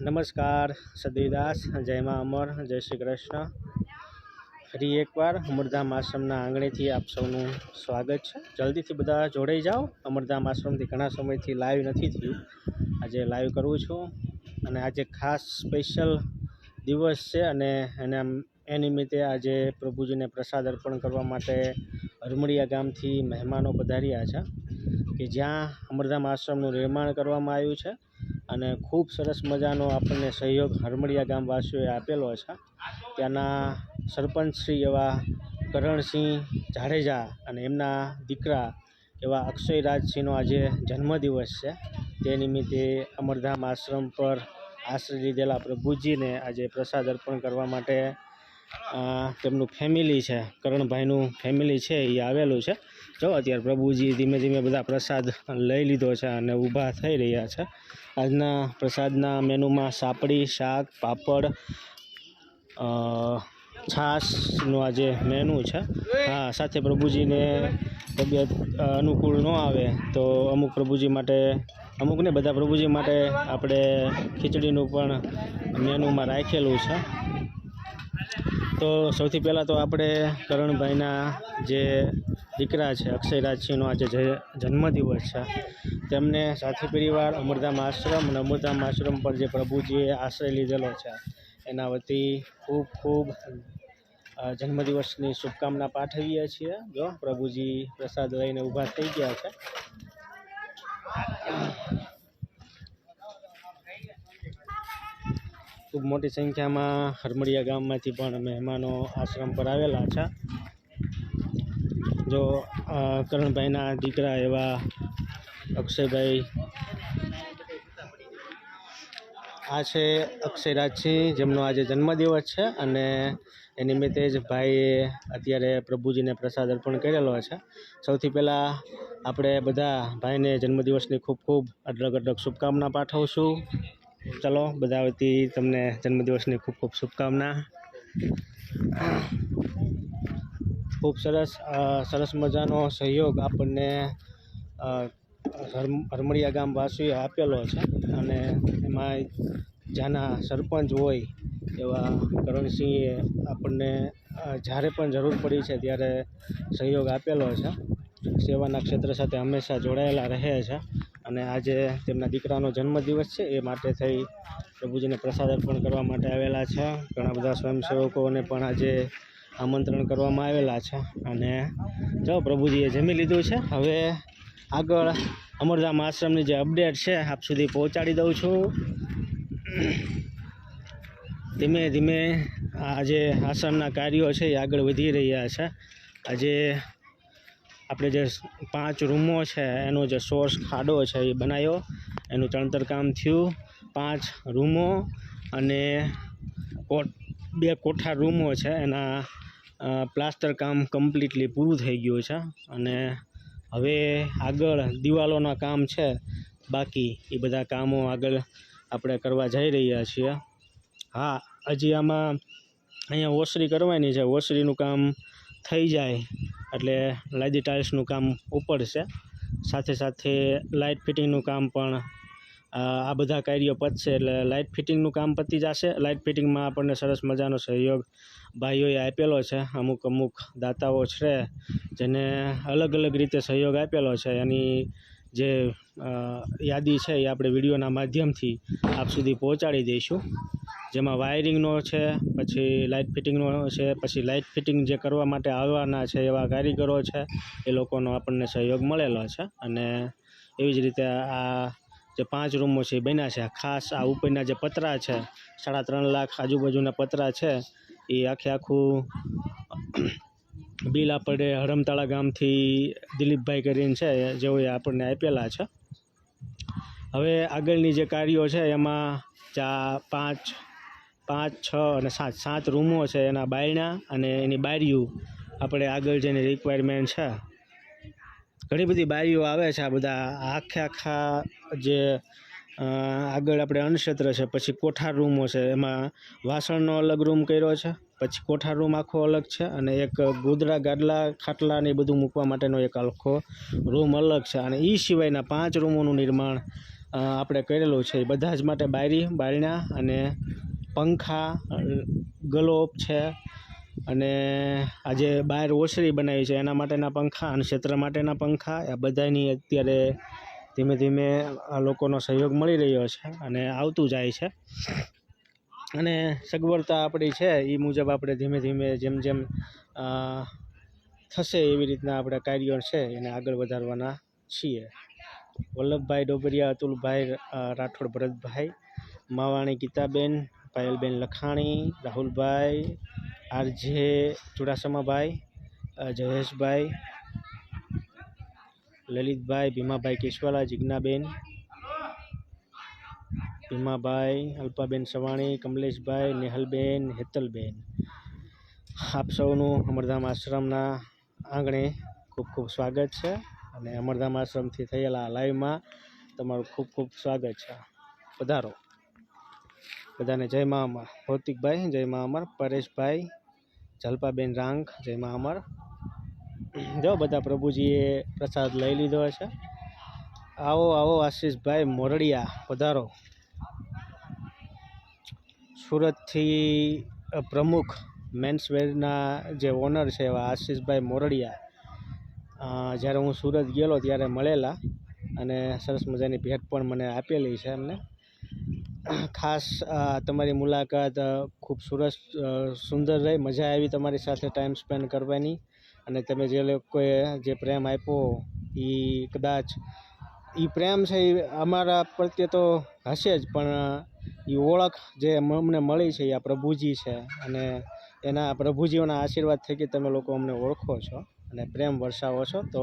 નમસ્કાર સદીદાસ જય મા અમર, જય શ્રી કૃષ્ણ. ફરી એકવાર અમરધામ આશ્રમના આંગણેથી આપ સૌનું સ્વાગત છે. જલ્દીથી બધા જોડાઈ જાઓ. અમરધામ આશ્રમથી ઘણા સમયથી લાઈવ નથી થયું. આજે લાઈવ કરું છું અને આજે ખાસ સ્પેશિયલ દિવસ છે અને એના એ નિમિત્તે આજે પ્રભુજીને પ્રસાદ અર્પણ કરવા માટે હરમળિયા ગામથી મહેમાનો પધાર્યા છે કે જ્યાં અમરધામ આશ્રમનું નિર્માણ કરવામાં આવ્યું છે. અને ખૂબ સરસ મજાનો આપણને સહયોગ હરમળિયા ગામવાસીઓએ આપેલો છે ત્યાંના સરપંચ શ્રી એવા કરણસિંહ જાડેજા અને એમના દીકરા એવા અક્ષયરાજસિંહનો આજે જન્મદિવસ છે. તે નિમિત્તે અમરધામ આશ્રમ પર આશ્રય લીધેલા પ્રભુજીને આજે પ્રસાદ અર્પણ કરવા માટે તેમનું ફેમિલી છે, કરણભાઈનું ફેમિલી છે, એ આવેલું છે. જો, અત્યારે પ્રભુજી ધીમે ધીમે બધા પ્રસાદ લઈ લીધો છે અને ઊભા થઈ રહ્યા છે. આજના પ્રસાદના મેનુમાં સાપડી, શાક, પાપડ છાશનું આજે મેનુ છે, હા, સાથે પ્રભુજીને તબિયત અનુકૂળ ન આવે તો અમુક પ્રભુજી માટે, અમુક ને બધા પ્રભુજી માટે આપણે ખીચડીનું પણ મેનુમાં રાખેલું છે. તો સૌથી પહેલાં તો આપણે કરણભાઈના જે દીકરા છે અક્ષયરાજસિંહનો આજે જે- જન્મદિવસ છે. તેમને સાથી પરિવાર, અમરધામ આશ્રમ અને અમરધામ આશ્રમ પર જે પ્રભુજીએ આશ્રય લીધેલો છે, એના વતી ખૂબ ખૂબ જન્મદિવસની શુભકામના પાઠવીએ છીએ. જો, પ્રભુજી પ્રસાદ લઈને ઊભા થઈ ગયા છે. ખૂબ મોટી સંખ્યામાં હરમડિયા ગામમાંથી પણ મહેમાનો આશ્રમ પર આવેલા છે. જો કરણભાઈના દીકરા એવા અક્ષયભાઈ. આ છે અક્ષયરાજસિંહ, જેમનો આજે જન્મદિવસ છે અને એ નિમિત્તે જ ભાઈએ અત્યારે પ્રભુજીને પ્રસાદ અર્પણ કરેલો છે. સૌથી પહેલાં આપણે બધા ભાઈને જન્મદિવસની ખૂબ ખૂબ અઢળક અઢળક શુભકામના પાઠવશું. ચલો, બધા વતી તમને જન્મદિવસની ખૂબ ખૂબ શુભકામના. ખૂબ સરસ સરસ મજાનો સહયોગ આપણને હરમળિયા ગામવાસીએ આપેલો છે. અને એમાં જ્યાંના સરપંચ હોય એવા કરણસિંહે આપણને જ્યારે પણ જરૂર પડી છે ત્યારે સહયોગ આપેલો છે. સેવાના ક્ષેત્ર સાથે હંમેશા જોડાયેલા રહે છે. અને આજે તેમના દીકરાનો જન્મદિવસ છે. એ માટે થઈ પ્રભુજીને પ્રસાદ અર્પણ કરવા માટે આવેલા છે. ઘણા બધા સ્વયંસેવકોને પણ આજે આમંત્રણ કરવામાં આવેલા છે. અને જો પ્રભુજીએ જમી લીધું છે. હવે આગળ અમરધામ આશ્રમની જે અપડેટ છે, આપ સુધી પહોંચાડી દઉં છું. ધીમે ધીમે આ જે આશ્રમના કાર્યો છે, એ આગળ વધી રહ્યા છે. આજે આપણે જે પાંચ રૂમો છે, એનો જે સોર્સ ખાડો છે, એ બનાવ્યો. એનું ચણતર કામ થયું. પાંચ રૂમો અને કોટ બે કોઠા રૂમો છે. એના પ્લાસ્ટર કામ કમ્પ્લીટલી પૂરું થઈ ગયું છે. અને હવે આગળ દિવાલોના કામ છે. બાકી એ બધા કામો આગળ આપણે કરવા જઈ રહ્યા છીએ. હા, હજી આમાં અહીંયા ઓસરી કરવાની છે. ઓસરીનું કામ થઈ જાય એટલે લાદી ટાઇલ્સનું કામ ઉપડશે સાથે સાથે લાઇટ ફિટિંગનું કામ પણ આ બધા કાર્યો પતશે એટલે લાઇટ ફિટિંગનું કામ પતી જશે. લાઇટ ફિટિંગમાં આપણને સરસ મજાનો સહયોગ ભાઈઓએ આપેલો છે. અમુક અમુક દાતાઓ છે જેને અલગ અલગ રીતે સહયોગ આપેલો છે. એની જે યાદી છે એ આપણે વિડીયોના માધ્યમથી આપ સુધી પહોંચાડી દઈશું. જેમાં વાયરિંગનો છે, પછી લાઇટ ફિટિંગનો છે, પછી લાઇટ ફિટિંગ જે કરવા માટે આવવાના છે એવા કારીગરો છે, એ લોકોનો આપણને સહયોગ મળેલો છે. અને એવી જ રીતે આ જે પાંચ રૂમો છે એ બન્યા છે. ખાસ આ ઉપરના જે પતરા છે, સાડા ત્રણ લાખ આજુબાજુના પતરા છે, એ આખે આખું બિલ આપણે હરમતાળા ગામથી દિલીપભાઈ કરીને છે, જેઓએ આપણને આપેલા છે. હવે આગળની જે કાર્યો છે, એમાં ચા પાંચ પાંચ, છ અને સાત સાત રૂમો છે, એના બાયણા અને એની બારીઓ આપણે આગળ જેની રિક્વાયરમેન્ટ છે ઘણી બધી બારીઓ આવે છે આ બધા. આખે આખા જે આગળ આપણે અન્નક્ષેત્ર છે પછી કોઠાર રૂમો છે. એમાં વાસણનો અલગ રૂમ કર્યો છે પછી કોઠાર રૂમ આખો અલગ છે અને એક ગોદડા ગાદલા ખાટલા ને બધું મૂકવા માટેનો એક આખો રૂમ અલગ છે. અને એ સિવાયના પાંચ રૂમોનું નિર્માણ આપણે કરેલું છે. એ બધા જ માટે બારી બારણા અને પંખા અ, ગલોપ છે અને આજે બહાર ઓસરી બનાવી છે. એના માટેના પંખા અને ક્ષેત્ર માટેના પંખા. આ બધાની અત્યારે ધીમે ધીમે આ લોકોનો સહયોગ મળી રહ્યો છે અને આવતું જાય છે. અને સગવડતા આપણી છે એ મુજબ આપણે ધીમે ધીમે જેમ જેમ થશે એવી રીતના આપણે કાર્યો છે એને આગળ વધારવાના છીએ. વલ્લભભાઈ ડોબરિયા, અતુલભાઈ રાઠોડ, ભરતભાઈ, માવાણી, ગીતાબેન, પાયલબેન લખાણી, રાહુલભાઈ આરજે ચુડાસમાભાઈ જયેશભાઈ, લલિતભાઈ, ભીમાભાઈ કેશવાલા, જિજ્ઞાબેન, ભીમાભાઈ, અલ્પાબેન સવાણી, કમલેશભાઈ, નેહલબેન, હેતલબેન. આપ સૌનું અમરધામ આશ્રમના આંગણે ખૂબ ખૂબ સ્વાગત છે અને અમરધામ આશ્રમથી થયેલા લાઈવમાં તમારું ખૂબ ખૂબ સ્વાગત છે. પધારો. બધાને જય મા અમર. ભૌતિકભાઈ જય મા અમર. પરેશભાઈ, જલપાબેન રાંગ જય મા અમર. જો બધા પ્રભુજીએ પ્રસાદ લઈ લીધો છે આવો આવો આશીષભાઈ મોરડિયા, પધારો. સુરતથી પ્રમુખ મેન્સવેરના જે ઓનર છે એવા આશીષભાઈ મોરડિયા જ્યારે હું સુરત ગયેલો ત્યારે મળેલા અને સરસ મજાની ભેટ પણ મને આપેલી છે એમને. ખાસ તમારી મુલાકાત ખૂબ સરસ સુંદર રહી. મજા આવી તમારી સાથે ટાઈમ સ્પેન્ડ કરવાની. અને તમે જે લોકોએ જે પ્રેમ આપ્યો એ કદાચ એ પ્રેમ છે એ અમારા પ્રત્યે તો હશે જ, પણ એ ઓળખ જે અમને મળી છે એ આ પ્રભુજી છે. અને એના પ્રભુજીઓના આશીર્વાદ થકી તમે લોકો અમને ઓળખો છો અને પ્રેમ વરસાવો છો. તો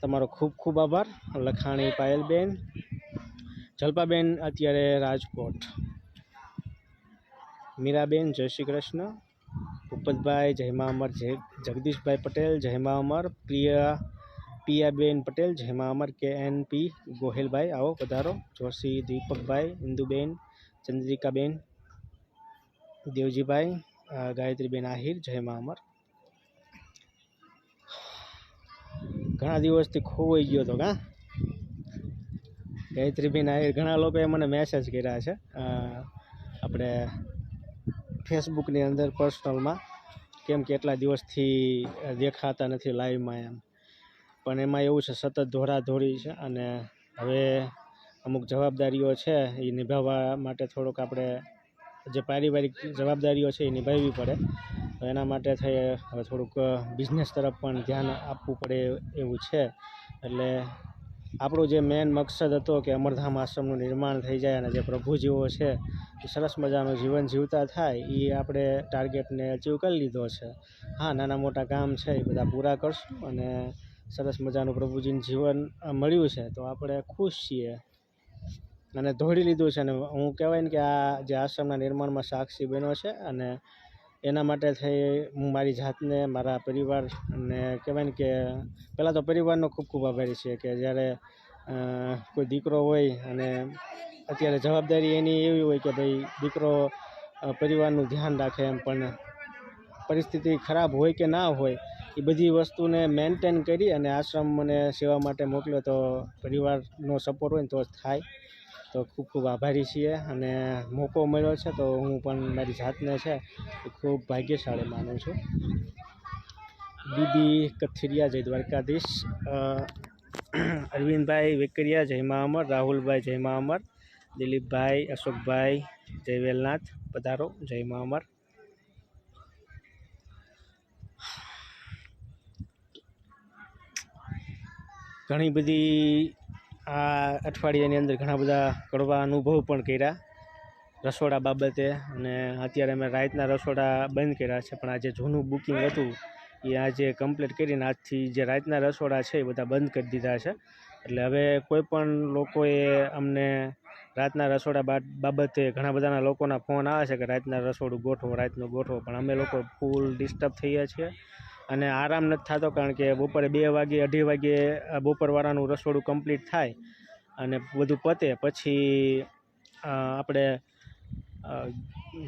તમારો ખૂબ ખૂબ આભાર. લખાણી પાયલબેન. જલ્પાબેન અત્યારે રાજકોટ. મીરાબેન જય શ્રી કૃષ્ણ. ભૂપતભાઈ જયમા અમર જય જગદીશભાઈ પટેલ જયમા અમર. પ્રિયા પિયાબેન પટેલ જયમા અમર. કે એન પી ગોહિલભાઈ આવો પધારો. જોશી દીપકભાઈ ઇન્દુબેન ચંદ્રિકાબેન દેવજીભાઈ અ, ગાયત્રીબેન આહિર જયમા અમર. ઘણા દિવસથી ખોવાઈ ગયો હતો કાં ગાયત્રીબેન આહિર ઘણા લોકોએ મને મેસેજ કર્યા છે. આપણે ફેસબુકની અંદર પર્સનલમાં કેમ કે એટલા દિવસથી દેખાતા નથી લાઈવમાં એમ. પણ એમાં એવું છે, સતત ધોરાધોરી છે અને હવે અમુક જવાબદારીઓ છે એ નિભાવવા માટે થોડોક આપણે જે પારિવારિક જવાબદારીઓ છે એ નિભાવવી પડે. તો એના માટે થઈ હવે થોડુંક બિઝનેસ તરફ પણ ધ્યાન આપવું પડે એવું છે. એટલે આપણો જે મેન મકસદ હતો કે અમરધામ આશ્રમનું નિર્માણ થઈ જાય અને જે પ્રભુજીઓ છે, એ સરસ મજાનું જીવન જીવતા થાય એ આપણે ટાર્ગેટને અચીવ કરી લીધો છે. હા, નાના મોટા કામ છે, એ બધા પૂરા કરશું અને સરસ મજાનું પ્રભુજીનું જીવન મળ્યું છે. તો આપણે ખુશ છીએ. અને દોડી લીધું છે અને હું કહેવાય ને કે આ જે આશ્રમના નિર્માણમાં સાક્ષી બન્યો છે અને એના માટે થઈ હું મારી જાતને, મારા પરિવાર અને કહેવાય ને કે પહેલાં તો પરિવારનો ખૂબ ખૂબ આભારી છે કે જ્યારે કોઈ દીકરો હોય અને અત્યારે જવાબદારી એની એવી હોય કે ભાઈ દીકરો પરિવારનું ધ્યાન રાખે એમ, પણ પરિસ્થિતિ ખરાબ હોય કે ના હોય, એ બધી વસ્તુને મેન્ટેન કરી અને આશ્રમ મને સેવા માટે મોકલ્યો તો પરિવારનો સપોર્ટ હોય ને તો જ થાય. તો ખૂબ ખૂબ આભારી છીએ અને મોકો મળ્યો છે તો હું પણ મારી જાતને છે ખૂબ ભાગ્યશાળી માનું છું. બીબી કથિરિયા જય દ્વારકાધીશ. અરવિંદભાઈ વેકરિયા જય મા અમર, રાહુલભાઈ જય મા અમર, દિલીપભાઈ, અશોકભાઈ જય વેલનાથ, પધારો, જય મા અમર. ઘણી બધી આ અઠવાડિયાની અંદર ઘણા બધા કડવા અનુભવ પણ કર્યા. રસોડા બાબતે અને અત્યારે અમે રાતના રસોડા બંધ કર્યા છે, પણ આ જે જૂનું બુકિંગ હતું. એ આજે કમ્પ્લીટ કરીને આજથી જે રાતના રસોડા છે એ બધા બંધ કરી દીધા છે. એટલે હવે કોઈ પણ લોકોએ અમને રાતના રસોડા બાબતે ઘણા બધાના લોકોના ફોન આવે છે કે રાતના રસોડું ગોઠવો, રાતનું ગોઠવો, પણ અમે લોકો ફૂલ ડિસ્ટર્બ થઈએ છીએ. અને આરામ નથી થતો કારણ કે બપોરે બે વાગે, અઢી વાગે બપોરવાળાનું રસોડું કમ્પ્લીટ થાય અને બધું પતે. પછી આપણે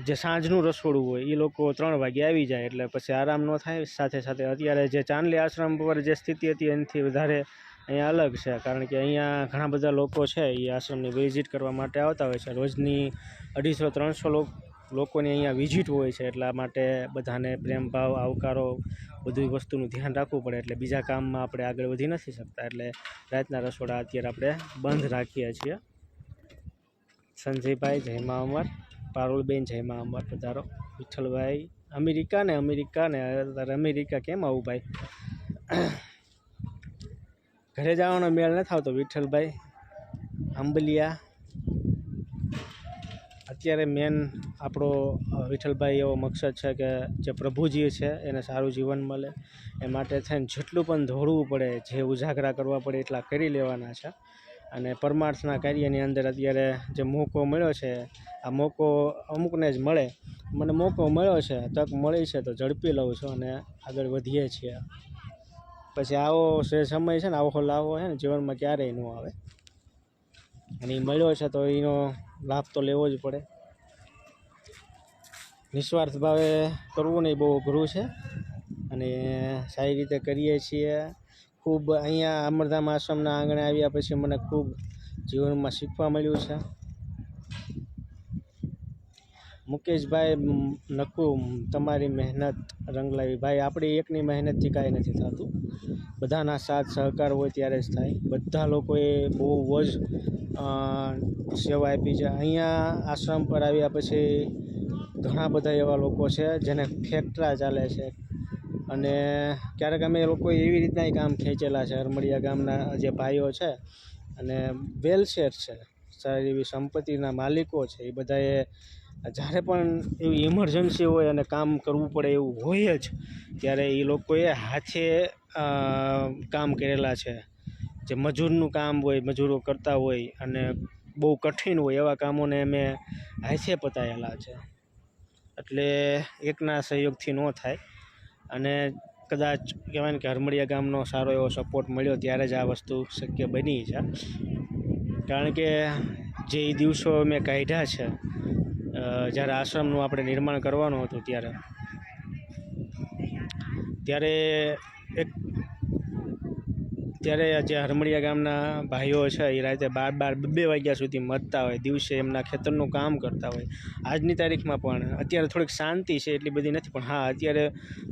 જે સાંજનું રસોડું હોય એ લોકો ત્રણ વાગે આવી જાય એટલે પછી આરામ ન થાય. સાથે સાથે અત્યારે જે ચાંદલી આશ્રમ પર જે સ્થિતિ હતી એનાથી વધારે અહીંયા અલગ છે કારણ કે અહીંયા ઘણા બધા લોકો છે એ આશ્રમની વિઝિટ કરવા માટે આવતા હોય છે. રોજની અઢીસો, ત્રણસો લોકોની અહીંયા વિઝિટ હોય છે એટલા માટે બધાને પ્રેમભાવ આવકારો, બધી વસ્તુનું ધ્યાન રાખવું પડે એટલે બીજા કામમાં આપણે આગળ વધી નથી શકતા એટલે રાતના રસોડા અત્યારે આપણે બંધ રાખીએ છીએ. સંજયભાઈ જયમા અમર. પારુલબેન જયમા અમર પધારો. વિઠ્ઠલભાઈ, અમેરિકા ને અમેરિકા ને અમેરિકા કેમ આવું ભાઈ? ઘરે જવાનો મેળ ન થતો વિઠ્ઠલભાઈ. આંબલિયા અત્યારે મેન આપણો વિઠ્ઠલભાઈ એવો મકસદ છે કે જે પ્રભુજી છે, એને સારું જીવન મળે. એ માટે થઈને જેટલું પણ દોડવું પડે, જે ઉજાગરા કરવા પડે એટલા કરી લેવાના છે. અને પરમાર્થના કાર્યની અંદર અત્યારે જે મોકો મળ્યો છે, આ મોકો અમુકને જ મળે. મને મોકો મળ્યો છે, તક મળી છે, તો ઝડપી લઉં છું અને આગળ વધીએ છીએ. પછી આવો જે સમય છે ને, આવો લાવો છે ને, જીવનમાં ક્યારેય ન આવે. અને એ મળ્યો છે તો એનો લાભ તો લેવો જ પડે. નિસ્વાર્થ ભાવે કરવું નહીં બહુ અઘરું છે. અને સારી રીતે કરીએ છીએ. ખૂબ અહીંયા અમરધામ આશ્રમના આંગણે આવ્યા પછી મને ખૂબ જીવનમાં શીખવા મળ્યું છે. મુકેશભાઈ નકું તમારી મહેનત રંગ લાવી ભાઈ, આપણી એકની મહેનતથી કાંઈ નથી થતું. બધાના સાથ સહકાર હોય ત્યારે જ થાય. બધા લોકોએ બહુ જ સેવા આપી છે. અહીંયા આશ્રમ પર આવ્યા પછી ઘણા બધા એવા લોકો છે જેને ફેક્ટરા ચાલે છે. અને ક્યારેક અમે લોકો એવી રીતના કામ ખેંચેલા છે. અરમડિયા ગામના જે ભાઈઓ છે અને વેલશેર છે. સારી એવી સંપત્તિના માલિકો છે. એ બધાએ જ્યારે પણ એવી ઇમરજન્સી હોય અને કામ કરવું પડે એવું હોય જ, ત્યારે એ લોકોએ હાથે કામ કરેલા છે. જે મજૂરનું કામ હોય, મજૂરો કરતા હોય અને બહુ કઠિન હોય એવા કામોને અમે હાથે પતાયેલા છે. એટલે એકના સહયોગથી ન થાય. અને કદાચ કહેવાય ને કે હરમડિયા ગામનો સારો એવો સપોર્ટ મળ્યો ત્યારે જ આ વસ્તુ શક્ય બની છે. કારણ કે જે દિવસો મેં કાઢ્યા છે જ્યારે આશ્રમનું આપણે નિર્માણ કરવાનું હતું ત્યારે ત્યારે એક ત્યારે જે હરમડિયા ગામના ભાઈઓ છે, એ રાતે બાર બાર બે વાગ્યા સુધી મરતા હોય, દિવસે એમના ખેતરનું કામ કરતા હોય. આજની તારીખમાં પણ અત્યારે થોડીક શાંતિ છે, એટલી બધી નથી, પણ હા, અત્યારે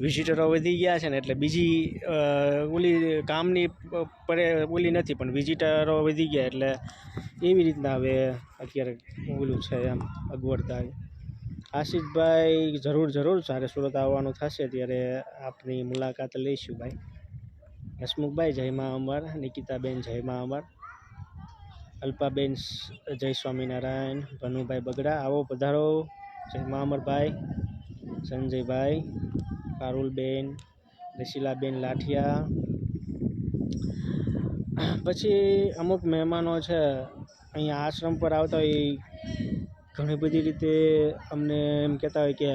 વિઝિટરો વધી ગયા છે ને, એટલે બીજી ઓલી કામની પરે ઓલી નથી, પણ વિઝિટરો વધી ગયા, એટલે એવી રીતના હવે અત્યારે ઓલું છે એમ, અગવડતા. આશિષભાઈ જરૂર જરૂર જ્યારે સુરત આવવાનું થશે, ત્યારે આપની મુલાકાત લઈશું, ભાઈ. હસમુખભાઈ, જય મા અમર નિકિતાબેન, જય મા અમર અલ્પાબેન જય સ્વામિનારાયણ. ભનુભાઈ બગડા, આવો પધારો. જય મા અમરભાઈ સંજયભાઈ, પારુલબેન, રસીલાબેન લાઠિયા. પછી અમુક મહેમાનો છે, અહીંયા આશ્રમ પર આવતા હોય. ઘણી બધી રીતે અમને એમ કહેતા હોય કે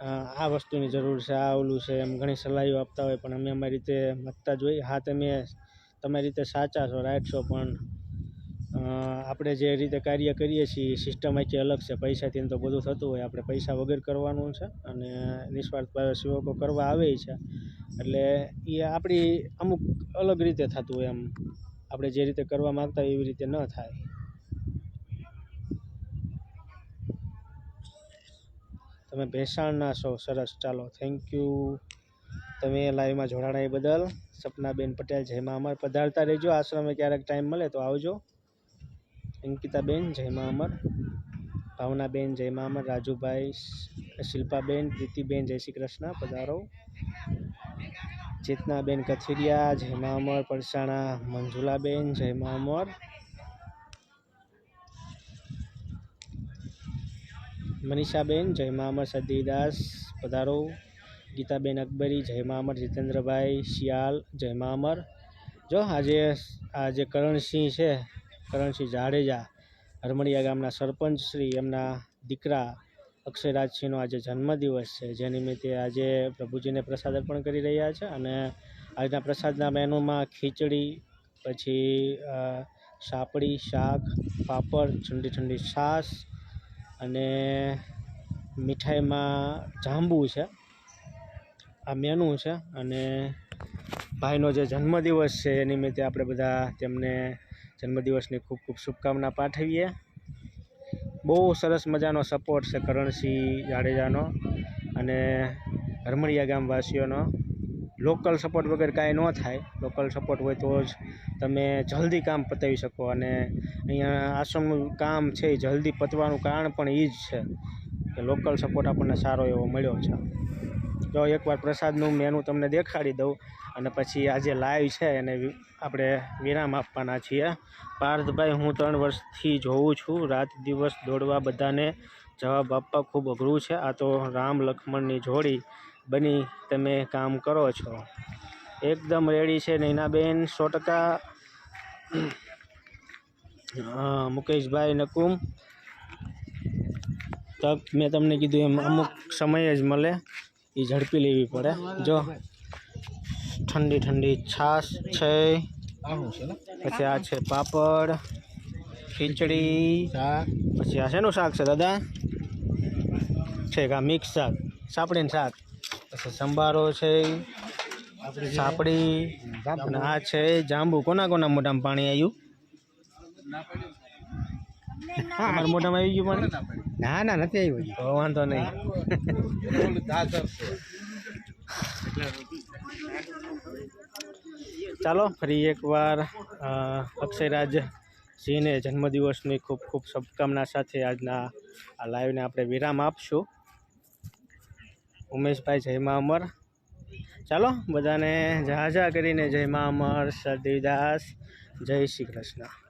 આ વસ્તુની જરૂર છે, આ ઓલું છે, એમ ઘણી સલાહીઓ આપતા હોય, પણ અમે અમારી રીતે મતતા હોઈએ હા, તમે, તમારી રીતે સાચા છો રાઈટ છો, પણ આપણે જે રીતે કાર્ય કરીએ છીએ સિસ્ટમ આખી અલગ છે. પૈસાથી તો બધું થતું હોય. આપણે પૈસા વગર કરવાનું છે અને નિસ્વાર્થ સેવકો કરવા આવે છે. એટલે એ આપણી અમુક અલગ રીતે થતું હોય એમ. આપણે જે રીતે કરવા માગતા હોય એવી રીતે ન થાય. તમે ભેસાણના છો, સરસ. ચાલો થેન્ક યુ તમે લાઈવમાં જોડાણા એ બદલ. સપનાબેન પટેલ જયમાં અમર પધારતા રહેજો. આશ્રમે ક્યારેક ટાઈમ મળે તો આવજો. અંકિતાબેન જયમાં અમર. ભાવનાબેન જયમાં અમર. રાજુભાઈ શિલ્પાબેન, પ્રીતિબેન, જય શ્રી કૃષ્ણ. પધારો. ચેતનાબેન કથિરિયા જયમાં અમર. પરસાણા, મંજુલાબેન જયમાં અમર. મનીષાબેન જયમાં અમર સદીદાસ પધારો. ગીતાબેન અકબરી જયમાં અમર જીતેન્દ્રભાઈ શિયાલ જયમાં અમર. જો આજે આ જે કરણસિંહ છે, કરણસિંહ જાડેજા હરમડિયા ગામના સરપંચ શ્રી, એમના દીકરા અક્ષયરાજસિંહનો આજે જન્મદિવસ છે. જે નિમિત્તે આજે પ્રભુજીને પ્રસાદ અર્પણ કરી રહ્યા છે અને આજના પ્રસાદના મેનુમાં ખીચડી, પછી સાપડી, શાક, પાપડ ઠંડી ઠંડી છાશ અને મીઠાઈમાં જાંબુ છે. આ મેનુ છે અને ભાઈનો જે જન્મદિવસ છે એ નિમિત્તે આપણે બધા તેમને જન્મદિવસની ખૂબ ખૂબ શુભકામના પાઠવીએ. બહુ સરસ મજાનો સપોર્ટ છે કરણસિંહ જાડેજાનો અને હરમડિયા ગામવાસીઓનો. લોકલ સપોર્ટ વગર કાંઈ ન થાય. લોકલ સપોર્ટ હોય તો જ તમે જલ્દી કામ પતાવી શકો અને અહીંયા આશ્રમનું કામ છે એ જલ્દી પતવાનું કારણ પણ એ જ છે કે લોકલ સપોર્ટ આપણને સારો એવો મળ્યો છે. તો એકવાર પ્રસાદનું મેનુ તમને દેખાડી દઉં અને પછી આજે લાઈવ છે એને આપણે વિરામ આપવાના છીએ. પાર્થભાઈ, હું ત્રણ વર્ષથી જોઉં છું. રાત દિવસ દોડવા બધાને જવાબ આપવા ખૂબ અઘરું છે. આ તો રામ લક્ષ્મણની જોડી બની તમે કામ કરો છો. એકદમ રેડી છે નૈનાબેન સો ટકા. મુકેશભાઈ નકુમ. તક મેં તમને કીધું એમ અમુક સમય જ મળે એ ઝડપી લેવી પડે. જો ઠંડી ઠંડી છાશ છે. પછી આ છે પાપડ ખીચડી પછી આ શેનું શાક છે દાદા? છે આ મિક્સ શાક? સાપડીનું શાક. પછી સંભારો છે સાપડી અને આ છે જાંબુ. કોના કોના મોઢામાં પાણી આવ્યું તમારા મોઢામાં આવી ગયું પાણી? ના ના નથી આવ્યું તો વાંધો નહીં. ચાલો ફરી એકવાર અક્ષયરાજ સિંહને જન્મદિવસની ખૂબ ખૂબ શુભકામના સાથે આજના આ લાઈવને આપણે વિરામ આપશું. ઉમેશભાઈ, જય મા અમર. ચાલો, બધાને જહાજા કરીને જય મા અમર સદીદાસ જય શ્રી કૃષ્ણ.